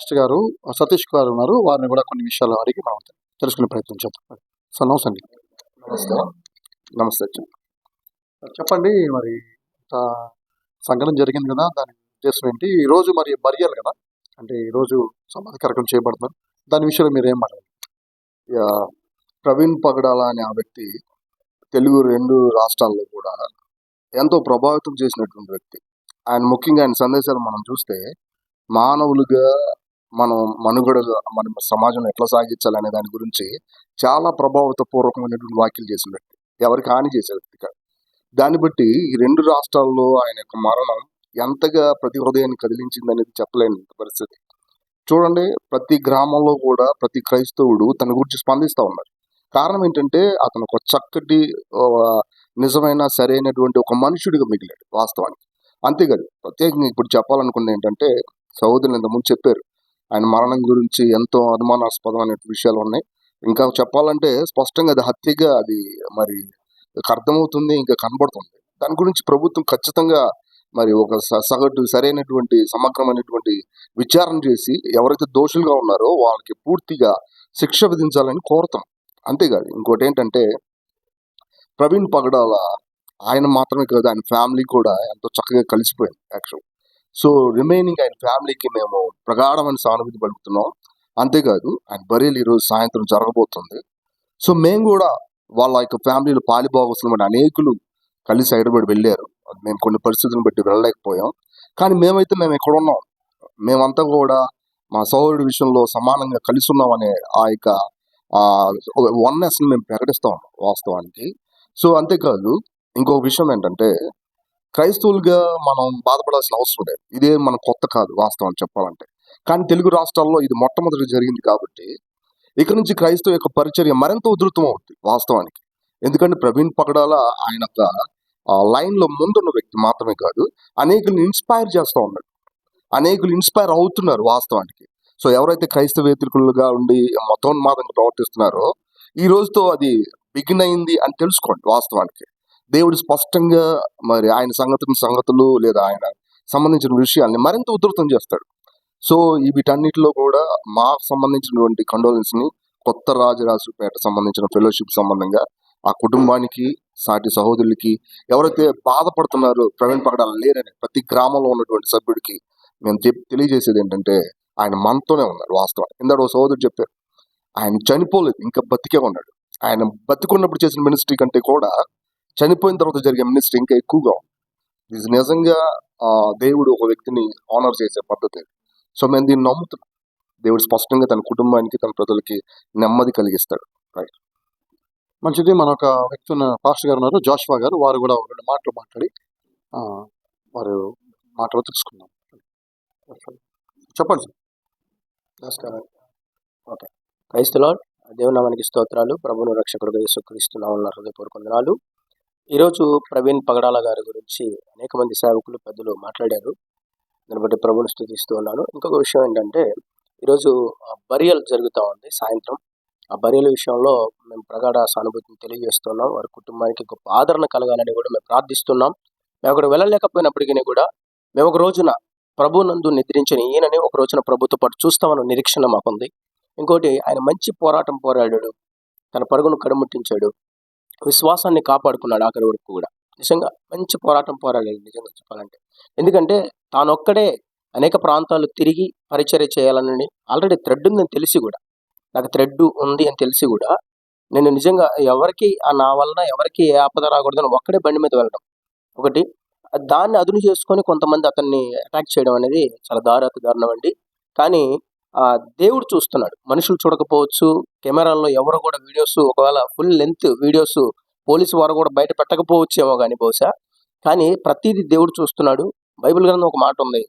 First గారు సతీష్ గారు ఉన్నారు. వారిని కూడా కొన్ని విషయాలు అడిగి మనం తెలుసుకునే ప్రయత్నం చేద్దాం. నమస్తే అండి. నమస్తే. నమస్తే. చెప్పండి మరి సంఘటన జరిగింది కదా దాని ఉద్దేశం ఏంటి? ఈ రోజు మరి బర్యాలి కదా అంటే ఈ రోజు సమాధి కార్యక్రమం చేయబడుతున్నారు. దాని విషయంలో మీరు ఏం మాట్లాడారు? ప్రవీణ్ పగడాల అనే ఆ వ్యక్తి తెలుగు రెండు రాష్ట్రాల్లో కూడా ఎంతో ప్రభావితం చేసినటువంటి వ్యక్తి. ఆయన ముఖ్యంగా ఆయన సందేశాలు మనం చూస్తే మానవులుగా మనం మనుగడ మన సమాజంలో ఎట్లా సాగించాలి అనే దాని గురించి చాలా ప్రభావిత పూర్వకమైనటువంటి వ్యాఖ్యలు చేసిన వ్యక్తి. ఎవరికి హాని చేసే వ్యక్తి కాదు. దాన్ని బట్టి ఈ రెండు రాష్ట్రాల్లో ఆయన యొక్క మరణం ఎంతగా ప్రతి హృదయాన్ని కదిలించింది అనేది చెప్పలేని పరిస్థితి. చూడండి ప్రతి గ్రామంలో కూడా ప్రతి క్రైస్తవుడు తన గురించి స్పందిస్తూ ఉన్నారు. కారణం ఏంటంటే అతను ఒక చక్కటి నిజమైన సరైనటువంటి ఒక మనుషుడిగా మిగిలాడు వాస్తవానికి. అంతేకాదు ప్రత్యేకంగా ఇప్పుడు చెప్పాలనుకున్నది ఏంటంటే సహోదరులు ఇంతకుముందు చెప్పారు ఆయన మరణం గురించి ఎంతో అనుమానాస్పదమైన విషయాలు ఉన్నాయి. ఇంకా చెప్పాలంటే స్పష్టంగా అది హత్యగా అది మరి అర్థమవుతుంది ఇంకా కనబడుతుంది. దాని గురించి ప్రభుత్వం ఖచ్చితంగా మరి ఒక సగటు సరైనటువంటి సమగ్రమైనటువంటి విచారణ చేసి ఎవరైతే దోషులుగా ఉన్నారో వాళ్ళకి పూర్తిగా శిక్ష విధించాలని కోరుతాం. అంతేకాదు ఇంకోటి ఏంటంటే ప్రవీణ్ పగడాల ఆయన మాత్రమే కాదు ఆయన ఫ్యామిలీ కూడా ఎంతో చక్కగా కలిసిపోయింది యాక్చువల్. సో రిమైనింగ్ ఆయన ఫ్యామిలీకి మేము ప్రగాఢమైన సానుభూతి పలుకుతున్నాం. అంతేకాదు ఆయన బరీలు ఈరోజు సాయంత్రం జరగబోతుంది. సో మేము కూడా వాళ్ళ యొక్క ఫ్యామిలీలో పాలిభాగస్తులు అనేకులు కలిసి హైదరాబాద్ వెళ్ళారు. మేము కొన్ని పరిస్థితులను బట్టి వెళ్ళలేకపోయాం. కానీ మేమైతే మేము ఎక్కడ ఉన్నాం. మేమంతా కూడా మా సహోదరుడి విషయంలో సమానంగా కలిసి ఉన్నామనే ఆ యొక్క వన్నెస్ని మేము ప్రకటిస్తాం వాస్తవానికి. సో అంతేకాదు ఇంకొక విషయం ఏంటంటే క్రైస్తవులుగా మనం బాధపడాల్సిన అవసరం లేదు. ఇదే మన కొత్త కాదు వాస్తవం చెప్పాలంటే. కానీ తెలుగు రాష్ట్రాల్లో ఇది మొట్టమొదటి జరిగింది కాబట్టి ఇక నుంచి క్రైస్తవ యొక్క పరిచర్య మరింత ఉధృతం అవుతుంది వాస్తవానికి. ఎందుకంటే ప్రవీణ్ పగడాల ఆయన యొక్క లైన్లో ముందున్న వ్యక్తి మాత్రమే కాదు అనేకులను ఇన్స్పైర్ చేస్తూ ఉన్నాడు. అనేకులు ఇన్స్పైర్ అవుతున్నారు వాస్తవానికి. సో ఎవరైతే క్రైస్తవేతరులుగా ఉండి మతోన్మాదంగా ప్రవర్తిస్తున్నారో ఈ రోజుతో అది బిగిన్ అయింది అని తెలుసుకోండి వాస్తవానికి. దేవుడు స్పష్టంగా మరి ఆయన సంగతులు సంగతులు లేదా ఆయన సంబంధించిన విషయాల్ని మరింత ఉధృతం చేస్తాడు. సో ఈ వీటన్నిటిలో కూడా మాకు సంబంధించినటువంటి కండోలెన్స్ని కొత్త రాజరాజుపేట సంబంధించిన ఫెలోషిప్ సంబంధంగా ఆ కుటుంబానికి సాటి సహోదరులకి ఎవరైతే బాధపడుతున్నారో ప్రవీణ్ పగడాలు లేరని ప్రతి గ్రామంలో ఉన్నటువంటి సభ్యుడికి మేము తె- తెలియజేసేది ఏంటంటే ఆయన మనతోనే ఉన్నాడు వాస్తవం. ఇందాడు ఒక సహోదరుడు చెప్పారు ఆయన చనిపోలేదు ఇంకా బతికే ఉన్నాడు. ఆయన బతికున్నప్పుడు చేసిన మినిస్ట్రీ కంటే కూడా చనిపోయిన తర్వాత జరిగే మినిస్ట్రీ ఇంకా ఎక్కువగా ఉంది. ఇది నిజంగా దేవుడు ఒక వ్యక్తిని ఆనర్ చేసే పద్ధతి. సో మేము దీన్ని నమ్ముతున్నాం. దేవుడు స్పష్టంగా తన కుటుంబానికి తన ప్రజలకి నెమ్మది కలిగిస్తాడు. మంచిది మన ఒక వ్యక్తి ఉన్న పాస్టర్ గారు ఉన్నారు జోష్వా గారు. వారు కూడా రెండు మాటలు మాట్లాడి వారు మాటలు తెలుసుకుందాం. చెప్పండి సార్ నమస్కారం. ఓకే. క్రైస్తలాడ్ దేవునామానికి స్తోత్రాలు. ప్రభును రక్షకుడుగా యేసుక్రీస్తున్నామన్న హృదయపూర్వక వందనాలు. ఈరోజు ప్రవీణ్ పగడాల గారి గురించి అనేక మంది సేవకులు పెద్దలు మాట్లాడారు. దాన్ని బట్టి ప్రభుని స్థుతిస్తూ ఉన్నాను. ఇంకొక విషయం ఏంటంటే ఈరోజు బరియల్ జరుగుతూ ఉంది సాయంత్రం. ఆ బరియల్ విషయంలో మేము ప్రగాఢ సానుభూతిని తెలియజేస్తున్నాం. వారి కుటుంబానికి గొప్ప ఆదరణ కలగాలని కూడా మేము ప్రార్థిస్తున్నాం. మేము అక్కడ వెళ్ళలేకపోయినప్పటికీ కూడా మేము ఒక రోజున ప్రభు నందు నిద్రించిన ఈయనని ఒక రోజున ప్రభుతో పాటు చూస్తామన్న నిరీక్షణ మాకుంది. ఇంకోటి ఆయన మంచి పోరాటం పోరాడాడు. తన పరుగును కడుముట్టించాడు. విశ్వాసాన్ని కాపాడుకున్నాడు ఆఖరి వరకు కూడా. నిజంగా మంచి పోరాటం పోరాడాడు నిజంగా చెప్పాలంటే. ఎందుకంటే తానొక్కడే అనేక ప్రాంతాలు తిరిగి పరిచర్య చేయాలని ఆల్రెడీ థ్రెడ్ ఉందని తెలిసి కూడా నాకు థ్రెడ్ ఉంది అని తెలిసి కూడా నేను నిజంగా ఎవరికి ఆ నా వలన ఎవరికి ఏ ఆపద రాకూడదని ఒక్కడే బండి మీద వెళ్ళడం. ఒకటి దాన్ని అదును చేసుకొని కొంతమంది అతన్ని అటాక్ చేయడం అనేది చాలా దారుణ దారుణం అండి. కానీ దేవుడు చూస్తున్నాడు. మనుషులు చూడకపోవచ్చు కెమెరాల్లో ఎవరు కూడా వీడియోస్ ఒకవేళ ఫుల్ లెంత్ వీడియోస్ పోలీసు వారు కూడా బయట పెట్టకపోవచ్చేమో కానీ బహుశా. కానీ ప్రతిదీ దేవుడు చూస్తున్నాడు. బైబిల్ గ్రంథం ఒక మాట ఉంది.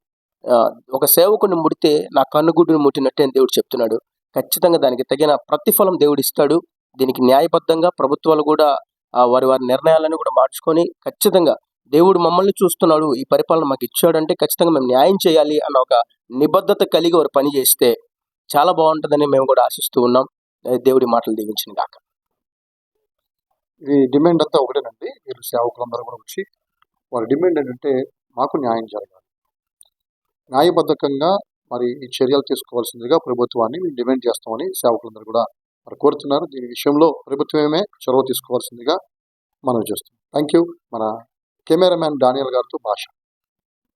ఒక సేవకుని ముడితే నా కన్నుగుడ్డుని ముట్టినట్టే అని దేవుడు చెప్తున్నాడు. ఖచ్చితంగా దానికి తగిన ప్రతిఫలం దేవుడు ఇస్తాడు. దీనికి న్యాయబద్ధంగా ప్రభుత్వాలు కూడా వారి వారి నిర్ణయాలను కూడా మార్చుకొని ఖచ్చితంగా దేవుడు మమ్మల్ని చూస్తున్నాడు ఈ పరిపాలన మాకు ఇచ్చాడంటే ఖచ్చితంగా మేము న్యాయం చేయాలి అన్న ఒక నిబద్ధత కలిగి వారు పని చేస్తే చాలా బాగుంటుందని మేము కూడా ఆశిస్తూ ఉన్నాం. దేవుడి మాటలు దీవించిన కాక ఇది డిమాండ్ అంతా ఒకటేనండి. మీరు సేవకులందరూ కూడా వచ్చి వారి డిమాండ్ ఏంటంటే మాకు న్యాయం జరగాలి. న్యాయబద్ధకంగా మరి ఈ చర్యలు తీసుకోవాల్సిందిగా ప్రభుత్వాన్ని మేము డిమాండ్ చేస్తామని సేవకులందరూ కూడా మరి కోరుతున్నారు. దీని విషయంలో ప్రభుత్వమే చొరవ తీసుకోవాల్సిందిగా మనం చేస్తాం థ్యాంక్ యూ మన కెమెరామ్యాన్ డానియల్ గారితో భాష